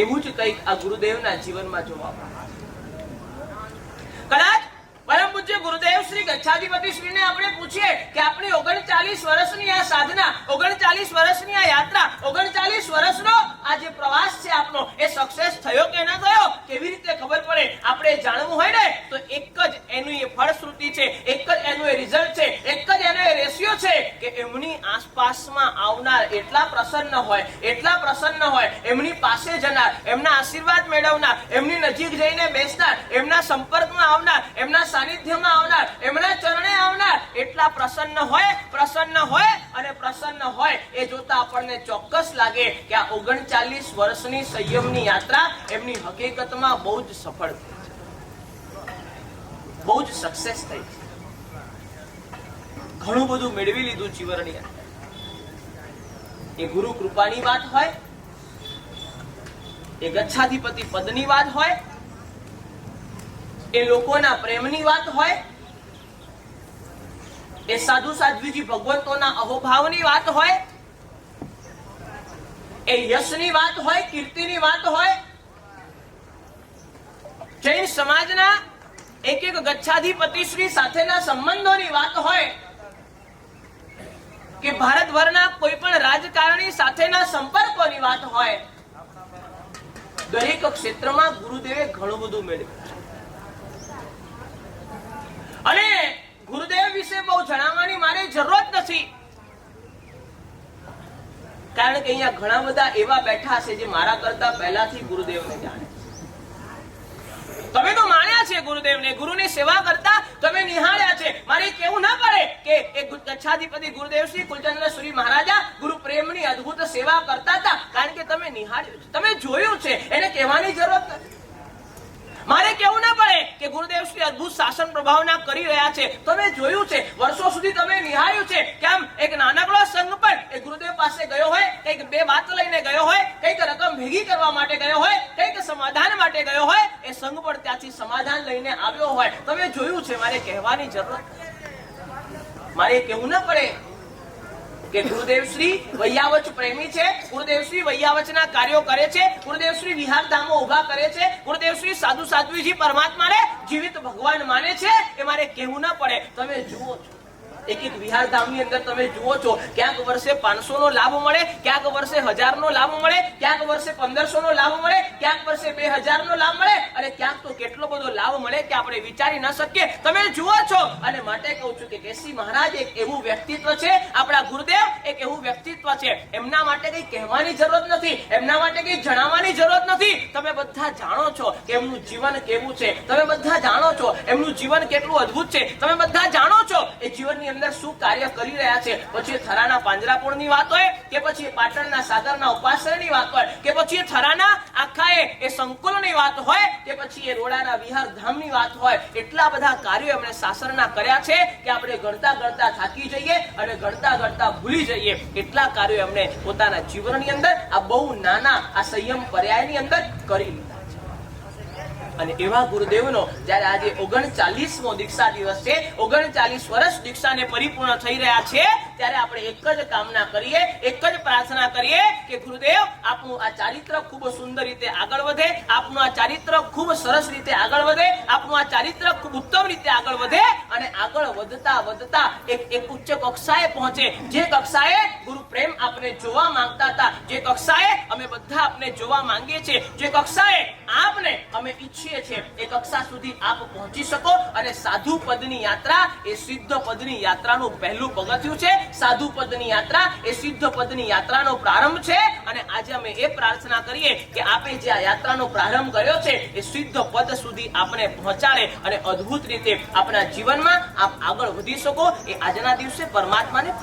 એવું જ કંઈક આ ગુરુદેવના જીવનમાં જોવા કદાચ પરમ પૂજ્ય ગુરુદેવ શ્રી ગચ્છાધિપતિ શ્રીને આપણે પૂછીએ કે આપણી ઓગણચાલીસ વર્ષની આ સાધના, ઓગણચાલીસ વર્ષની આ યાત્રા, ઓગણચાલીસ વર્ષનો આ જે પ્રવાસ છે આપનો, એ સક્સેસ થયો કે ન થયો? કેવી રીતે ખબર પડે? આપણે જાણવું હોય ને? તો એક જ એનું એ ફળશ્રુતિ છે, એક જ એનું એ રિઝલ્ટ છે એક જ એનો એ રેશિયો છે એમની આસપાસમાં આવનાર એટલા પ્રસન્ન હોય, એટલા પ્રસન્ન હોય, એમની પાસે જનાર, એમના આશીર્વાદ મેળવનાર, એમની નજીક જઈને બેસનાર, એમના સંપર્કમાં આવનાર, એમના સાનિધ્યમાં આવનાર, એમના ચરણે આવનાર, એટલા પ્રસન્ન હોય પ્રસન્ન હોય અને પ્રસન્ન હોય. એ જોતા આપણને ચોક્કસ લાગે કે આ ઓગણચાલીસ વર્ષની સંયમની યાત્રા એમની હકીકતમાં બહુ જ સફળ થઈ છે. બહુ જ સક્સેસ થઈ છે. ઘણું બધું મેળવી લીધું જીવનની. એ ગુરુ કૃપાની વાત હોય, એ ગચ્છાધિપતિ પદની વાત હોય, એ લોકોના પ્રેમની વાત હોય, એ સાધુ સાધ્વીજી ભગવંતોના અહોભાવની વાત હોય, એ યશની વાત હોય, કીર્તિની વાત હોય, જૈન સમાજના એક એક ગચ્છાધિપતિ શ્રી સાથેના સંબંધોની વાત હોય કે ભારતભરના કોઈ પણ રાજકારણી સાથેના સંપર્કોની વાત હોય, દરેક ક્ષેત્રમાં ગુરુદેવે ઘણું બધું મેળવ્યું અને ગુરુદેવ વિશે બહુ જણાવવાની મારે જરૂરત નથી. કારણ કે અહીંયા ઘણા બધા એવા બેઠા છે જે મારા કરતા પહેલાથી ગુરુદેવને જાણે તમે તો માણ્યા છે ગુરુદેવને, ગુરુની સેવા કરતા. તમે નિહાળ્યા છે. મારે કેવું ના પડે કે એ કચ્છાધિપતિ ગુરુદેવ શ્રી કુલચંદ્ર મહારાજા ગુરુ પ્રેમની અદ્ભુત સેવા કરતા હતા. કારણ કે તમે નિહાળ્યું તમે જોયું છે. એને કહેવાની જરૂરત નથી. મારે કેવું ના પડે કે ગુરુદેવ શ્રી અદ્ભુત શાસન પ્રભાવના કરી રહ્યા છે. તમે જોયું છે. વર્ષો સુધી તમે નિહાળ્યું છે કેમ એક નાનકડો સંઘ પણ એ ગુરુદેવ પાસે ગયો હોય, કંઈક બે વાત લઈને ગયો હોય, કંઈક રકમ ભેગી કરવા માટે ગયો હોય સમાધાન માટે ગયો હોય, એ સંઘ પણ ત્યાંથી સમાધાન લઈને આવ્યો હોય. તમે જોયું છે, મારે કહેવાની જરૂર મારે કહેવું ના પડે કે ગુરુદેવ શ્રી વૈયાવચ પ્રેમી છે, ગુરુદેવ શ્રી વૈયાવચના કાર્યો કરે છે, ગુરુદેવ શ્રી વિહાર ધામો ઊભા કરે છે, ગુરુદેવ શ્રી સાધુ સાધ્વીજી પરમાત્માને જીવિત ભગવાન માને છે, એ મારે કહેવું ના પડે. તમે જુઓ છો. એક એક વિહાર ધામની અંદર તમે જુઓ છો, ક્યાંક વર્ષે પાંચસો નો લાભ મળે, ક્યાંક વર્ષે હજાર નો લાભ મળે, ક્યાંક વર્ષે પંદરસો નો લાભ મળે, ક્યાંક વર્ષે બે હજાર નો લાભ મળે અને ક્યાંક તો કેટલો બધો લાભ મળે કે આપણે વિચારી ન શકીએ. તમે જુઓ છો. અને માટે કહું છું કે કેસી મહારાજ એક એવું વ્યક્તિત્વ છે. આપણા ગુરુદેવ એક એવું વ્યક્તિત્વ છે. એમના માટે કઈ કહેવાની જરૂરત નથી. એમના માટે કઈ જણાવવાની જરૂરત નથી. તમે બધા જાણો છો કે એમનું જીવન કેવું છે. તમે બધા જાણો છો એમનું જીવન કેટલું અદ્ભુત છે. તમે બધા જાણો છો એ જીવનની અંદર શું કાર્ય કરી રહ્યા છે. પછી થરાના પાંજરાપોળની વાત હોય કે પછી પાટણના સાગરના ઉપાસનાની વાત હોય કે પછી થરાના આખા એ- એ સંકુલની વાત હોય કે રોડાના વિહાર ધામની વાત હોય, એટલા બધા કાર્યો એમણે સાસરના કર્યા છે કે આપણે ગણતા ગણતા થાકી જઈએ અને ગણતા ગણતા ભૂલી જઈએ. એટલા કાર્યો એમણે પોતાના જીવનની અંદર, આ બહુ નાના, આ સંયમ પર્યાયની અંદર કરી લીધા. અને એવા ગુરુદેવનો જ્યારે આજે ઓગણચાલીસમો દીક્ષા દિવસ છે, ઓગણચાલીસ વર્ષ દીક્ષાને પરિપૂર્ણ થઈ રહ્યા છે, ત્યારે આપણે એક જ કામના કરીએ, એક જ પ્રાર્થના કરીએ કે ગુરુદેવ આપનું આ ચારિત્ર ખૂબ સુંદર રીતે આગળ વધે આપનું આ ચારિત્ર ખૂબ સરસ રીતે આગળ વધે આપનું આ ચારિત્ર ખૂબ ઉત્તમ રીતે આગળ વધે અને આગળ વધતા વધતા એક એક ઉચ્ચ કક્ષાએ પહોંચે. જે કક્ષાએ ગુરુ પ્રેમ આપને જોવા માંગતા હતા, જે કક્ષાએ અમે બધા આપને જોવા માંગીએ છીએ, જે કક્ષાએ આપને અમે ઈચ્છીએ છીએ, એ કક્ષા સુધી આપ પહોંચી શકો અને સાધુ પદની યાત્રા એ સિદ્ધ પદની યાત્રાનું પહેલું પગથિયું છે. સાધુ પદની યાત્રા એ સિદ્ધ પદની યાત્રાનો પ્રારંભ છે અને આજે અમે એ પ્રાર્થના કરીએ કે આપે જે આ યાત્રાનો પ્રારંભ કર્યો છે, એ સિદ્ધ પદ સુધી આપણે પહોંચાડે અને અદ્ભુત રીતે આપણા જીવનમાં આપ આગળ વધી શકો એ આજના દિવસે પરમાત્માને